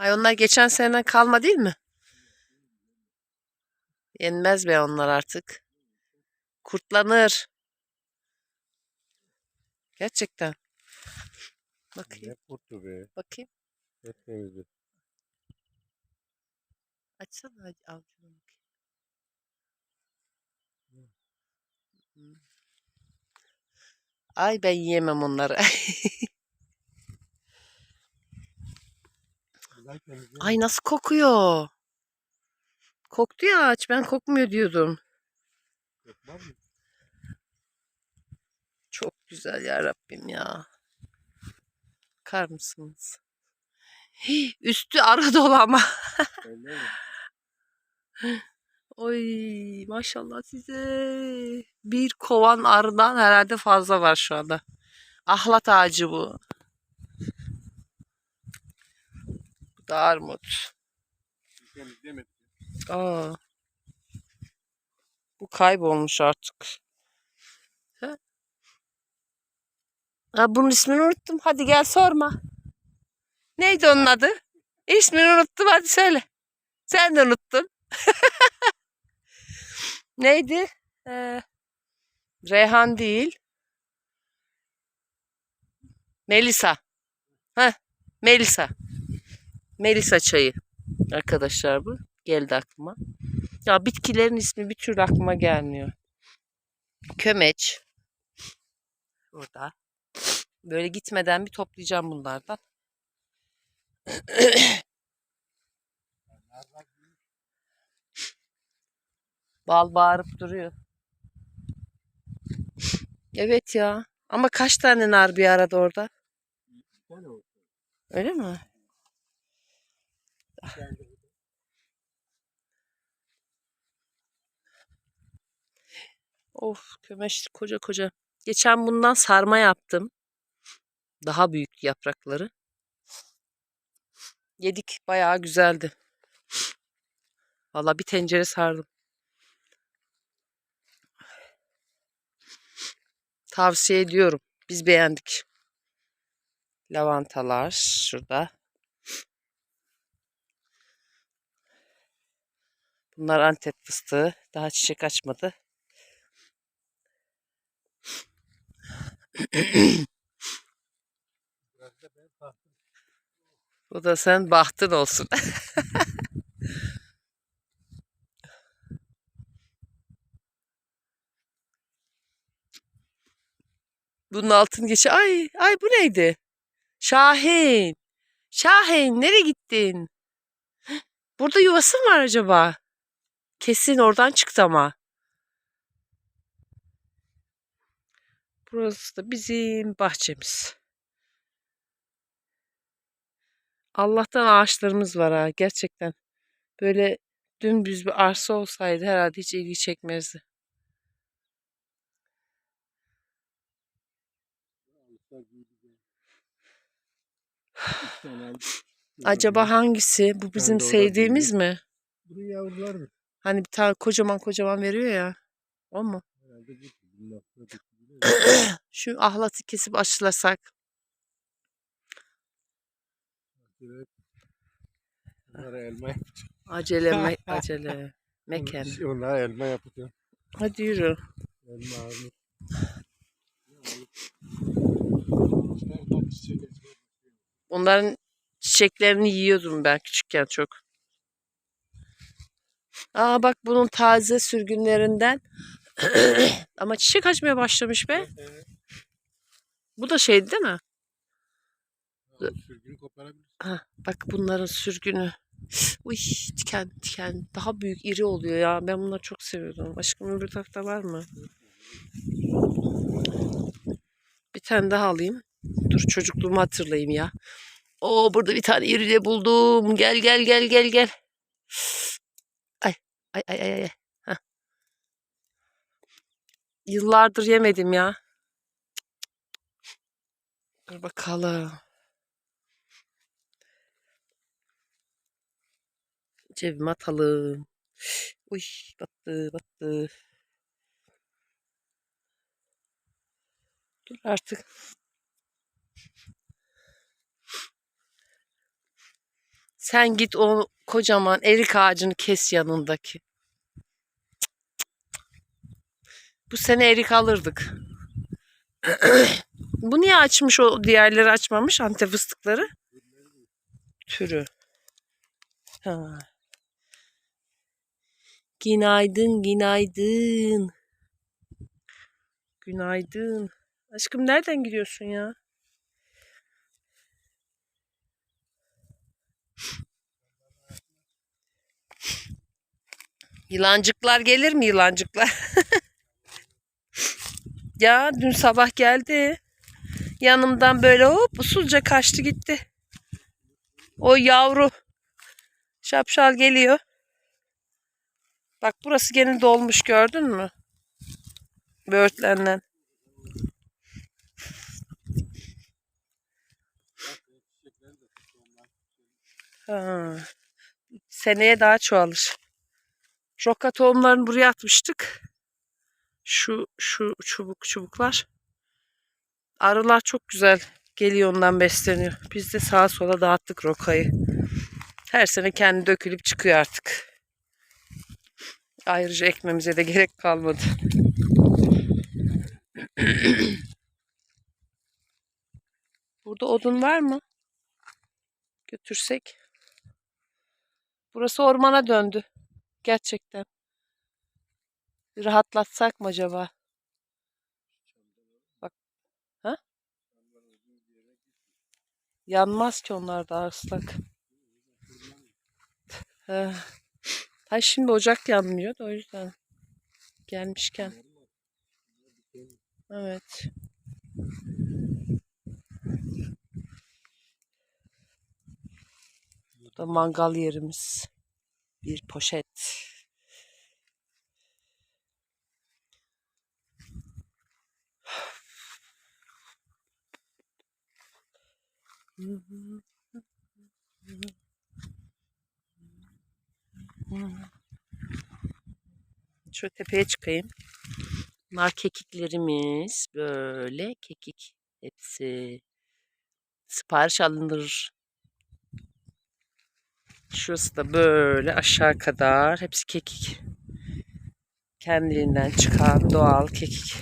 Ay onlar geçen seneden kalma değil mi? Yenmez be onlar artık. Kurtlanır. Gerçekten. Bakayım, Ne kurtu be. bakayım. Hep temizdi. Açsana. Hmm. Ay ben yiyemem onları. Güzel temizdi. Ay nasıl kokuyor? Koktu ya ağaç. Ben kokmuyor diyordum. Yapmaz mı? Çok güzel ya Rabbim ya. Bakar mısınız? Hii, üstü arı dolu ama. Öyle mi? Oy maşallah size. Bir kovan arıdan herhalde fazla var şu anda. Ahlat ağacı bu. Bu da armut. Aa. Bu kaybolmuş artık. Ha? Ha, bunun ismini unuttum. Hadi gel sorma. Neydi onun adı? İsmini unuttum hadi söyle. Sen de unuttun. Neydi? Ee, Reyhan değil. Melisa. Heh, Melisa. Melisa çayı. Arkadaşlar bu. Geldi aklıma. Ya bitkilerin ismi bir türlü aklıma gelmiyor. Kömeç. Burada. Böyle gitmeden bir toplayacağım bunlardan. Bal bağırıp duruyor. Evet ya. Ama kaç tane nar bir arada orada? Öyle mi? Bir tane de burada. Of kömeç koca koca. Geçen bundan sarma yaptım. Daha büyük yaprakları. Yedik bayağı güzeldi. Valla bir tencere sardım. Tavsiye ediyorum. Biz beğendik. Lavantalar şurada. Bunlar Antep fıstığı. Daha çiçek açmadı. Bu da sen bahtın olsun. Bunun altını geç. Ay, ay bu neydi? Şahin. Şahin nereye gittin? Burada yuvası mı var acaba? Kesin oradan çıktı ama. Burası da bizim bahçemiz. Allah'tan ağaçlarımız var ha gerçekten. Böyle dümdüz bir arsa olsaydı herhalde hiç ilgi çekmezdi. Acaba hangisi? Bu bizim sevdiğimiz mi? Bu yavrular mı? Hani bir tane kocaman kocaman veriyor ya. O mu? Şu ahlatı kesip aşılasak. Bunlara elma yapacağım. Acele me- acele. Meken. Onlara elma yapacağım. Hadi yürü. Elma açıyor. Onların çiçeklerini yiyordum ben küçükken çok. Aa bak bunun taze sürgünlerinden. Ama çiçek açmaya başlamış be. Evet. Bu da şeydi değil mi? Sürgünü koparabilirsin. Ha, bak bunların sürgünü. Uy diken diken. Daha büyük iri oluyor ya. Ben bunları çok seviyordum. Aşkım öbür tarafta var mı? Bir tane daha alayım. Dur çocukluğumu hatırlayayım ya. Oo burada bir tane iri de buldum. Gel gel gel gel gel. Ay ay ay. Heh. Yıllardır yemedim ya. Dur bakalım. Cebime atalım. Uy battı battı. Dur artık. Sen git o kocaman erik ağacını kes yanındaki. Bu sene erik alırdık. Bu niye açmış o diğerleri açmamış antep fıstıkları? Türü. Ha. Günaydın, günaydın. Günaydın. Aşkım nereden gidiyorsun ya? Yılancıklar gelir mi yılancıklar? ya dün sabah geldi. Yanımdan böyle hop usulca kaçtı gitti. O yavru şapşal geliyor. Bak burası gene dolmuş gördün mü? Böğürtlenden. Ha. Seneye daha çoğalır. Roka tohumlarını buraya atmıştık. Şu şu çubuk çubuklar. Arılar çok güzel geliyor ondan besleniyor. Biz de sağa sola dağıttık rokayı. Her sene kendi dökülüp çıkıyor artık. Ayrıca ekmemize de gerek kalmadı. Burada odun var mı? Götürsek. Burası ormana döndü. Gerçekten. Rahatlatsak mı acaba? Bak. Ha? Yanmaz ki onlar daha ıslak. He. Ay şimdi ocak yanmıyor da o yüzden. Gelmişken. Evet. Bu da mangal yerimiz. Bir poşet. Şöyle tepeye çıkayım. Bunlar kekiklerimiz. Böyle kekik. Hepsi. Sipariş alınır. Şurası da böyle aşağı kadar. Hepsi kekik. Kendiliğinden çıkan doğal kekik.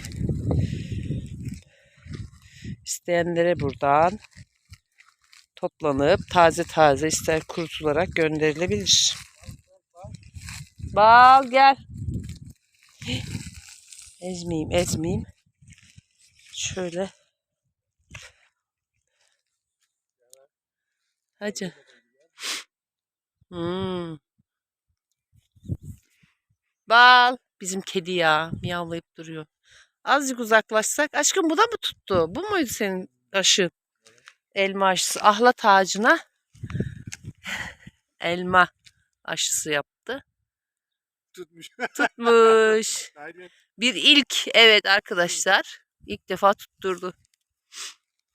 İsteyenlere buradan toplanıp taze taze ister kurutularak gönderilebilir. Bal gel. Ezmeyeyim, ezmeyeyim. Şöyle. Hadi. Hmm. Bal. Bizim kedi ya. Miyavlayıp duruyor. Azıcık uzaklaşsak. Aşkım bu da mı tuttu? Bu muydu senin aşın? Elma aşısı. Ahlat ağacına elma aşısı yaptı. Tutmuş. Tutmuş. Aynen. Bir ilk evet arkadaşlar. İlk defa tutturdu.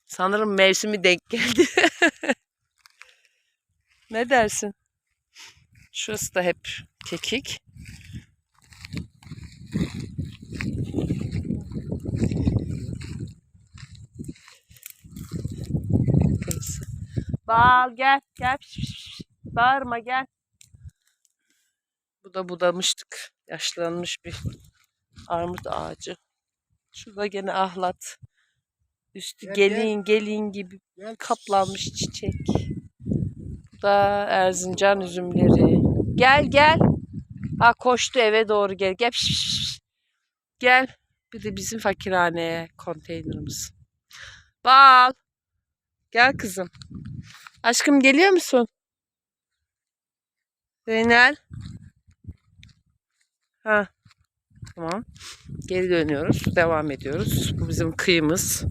Sanırım mevsimi denk geldi. ne dersin? Şurası da hep kekik. Burası. Bal gel gel. Piş, piş, piş. Bağırma gel. Bu da budamıştık. Yaşlanmış bir armut ağacı. Şurada gene ahlat. Üstü Gel, gel. gelin gelin gibi Gel. kaplanmış çiçek. Bu da Erzincan üzümleri. Gel gel. Ha koştu eve doğru gel. Gel. Piş, piş. Gel. Bir de bizim fakirhaneye konteynerimiz. Bal. Gel kızım. Aşkım geliyor musun? Zeynel. Ha. Tamam. Geri dönüyoruz. Devam ediyoruz. Bu bizim kıyımız.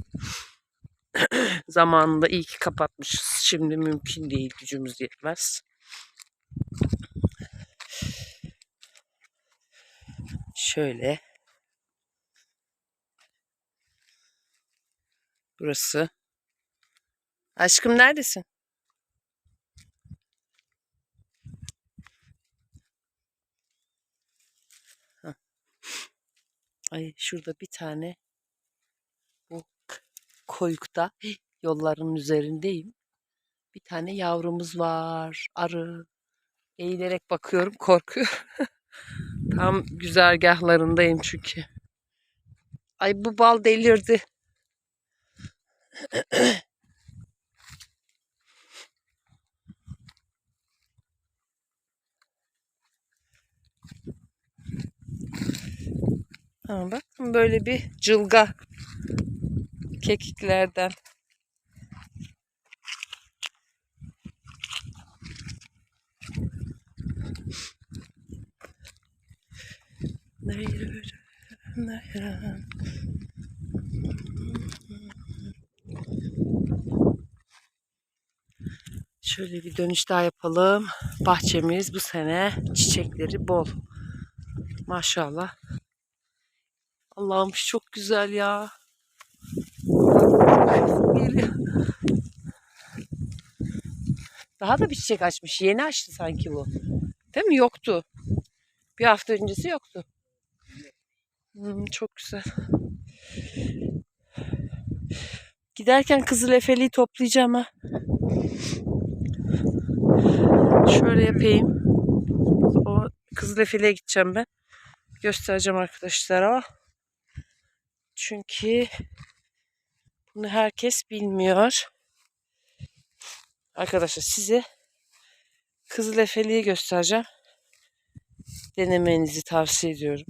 Zamanında iyi ki kapatmışız. Şimdi mümkün değil. Gücümüz yetmez. Şöyle. Burası. Aşkım neredesin? Ay şurada bir tane bu koyukta yolların üzerindeyim. Bir tane yavrumuz var. Arı. Eğilerek bakıyorum korkuyorum. Tam güzergahlarındayım çünkü. Ay bu bal delirdi. Ha, bakın böyle bir cılga kekiklerden. Şöyle bir dönüş daha yapalım. Bahçemiz bu sene çiçekleri bol. Maşallah. Allah'ım çok güzel ya. Daha da bir çiçek açmış. Yeni açtı sanki bu. Değil mi? Yoktu. Bir hafta öncesi yoktu. Hmm, çok güzel. Giderken kızıl efeliği toplayacağım ha. Şöyle yapayım. O kızıl efeliğe gideceğim ben. Göstereceğim arkadaşlara. Çünkü bunu herkes bilmiyor. Arkadaşlar size kızıl efeliği göstereceğim. Denemenizi tavsiye ediyorum.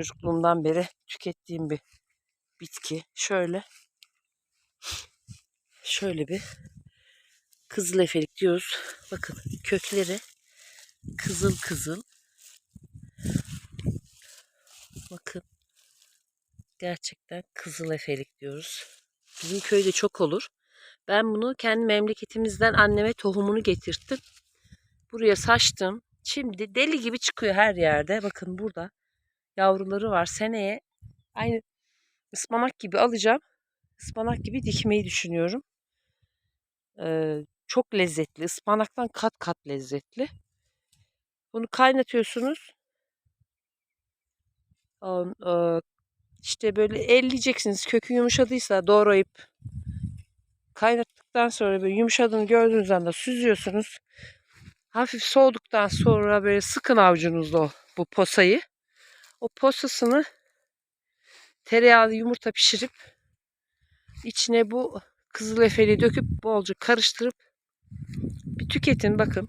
Çocukluğumdan beri tükettiğim bir bitki. Şöyle şöyle bir kızıl efelik diyoruz. Bakın kökleri kızıl kızıl. Bakın gerçekten kızıl efelik diyoruz. Bizim köyde çok olur. Ben bunu kendi memleketimizden anneme tohumunu getirttim. Buraya saçtım. Şimdi deli gibi çıkıyor her yerde. Bakın burada yavruları var. Seneye aynı ıspanak gibi alacağım. Ispanak gibi dikmeyi düşünüyorum. Ee, çok lezzetli. Ispanaktan kat kat lezzetli. Bunu kaynatıyorsunuz. İşte böyle elleyeceksiniz. Kökü yumuşadıysa doğrayıp kaynattıktan sonra böyle yumuşadığını gördüğünüz anda süzüyorsunuz. Hafif soğuduktan sonra böyle sıkın avucunuzda o, bu posayı. O posasını tereyağlı yumurta pişirip içine bu kızıl efeliği döküp bolca karıştırıp bir tüketin bakın.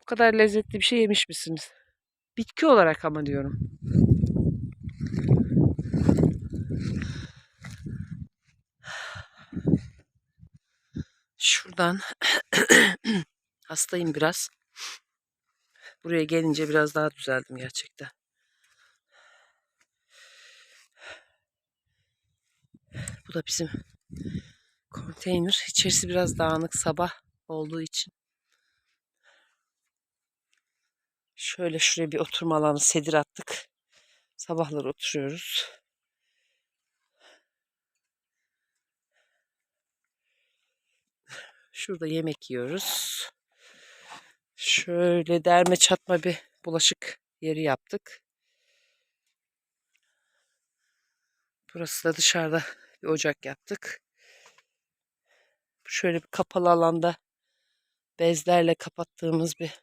Bu kadar lezzetli bir şey yemiş misiniz? Bitki olarak ama diyorum. Şuradan hastayım biraz. Buraya gelince biraz daha düzeldim gerçekten. Bu da bizim konteyner. İçerisi biraz dağınık sabah olduğu için. Şöyle şuraya bir oturma alanı sedir attık. Sabahları oturuyoruz. Şurada yemek yiyoruz. Şöyle derme çatma bir bulaşık yeri yaptık. Burası da dışarıda bir ocak yaptık. Şöyle bir kapalı alanda bezlerle kapattığımız bir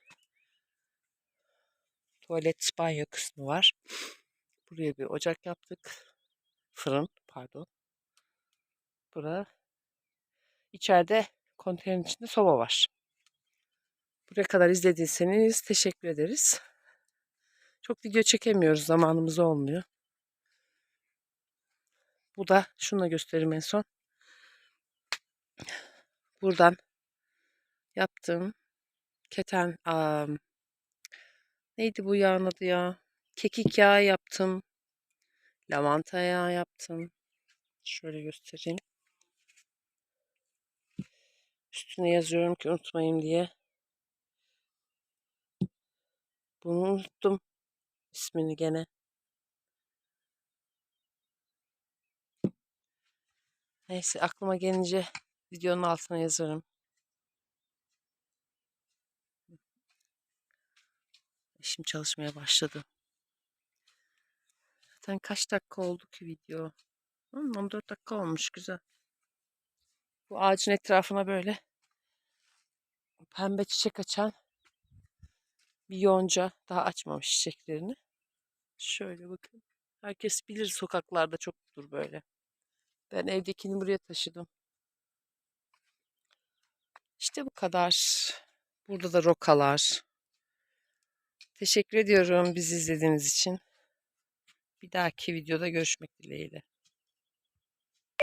tuvalet banyo kısmı var. Buraya bir ocak yaptık. Fırın pardon. Burada içeride konteynerin içinde soba var. Buraya kadar izlediyseniz teşekkür ederiz. Çok video çekemiyoruz. Zamanımız olmuyor. Bu da şunu göstereyim en son. Buradan yaptığım keten am, neydi bu yağın adı ya? Kekik yağı yaptım. Lavanta yağı yaptım. Şöyle göstereyim. Üstüne yazıyorum ki unutmayayım diye. Bunu unuttum. ismini gene. Neyse aklıma gelince videonun altına yazarım. Eşim çalışmaya başladı. Zaten kaç dakika oldu ki video? Hmm, 14 dakika olmuş güzel. Bu ağacın etrafına böyle pembe çiçek açan bir yonca daha açmamış çiçeklerini. Şöyle bakın. Herkes bilir sokaklarda çoktur böyle. Ben evdekini buraya taşıdım. İşte bu kadar. Burada da rokalar. Teşekkür ediyorum bizi izlediğiniz için. Bir dahaki videoda görüşmek dileğiyle.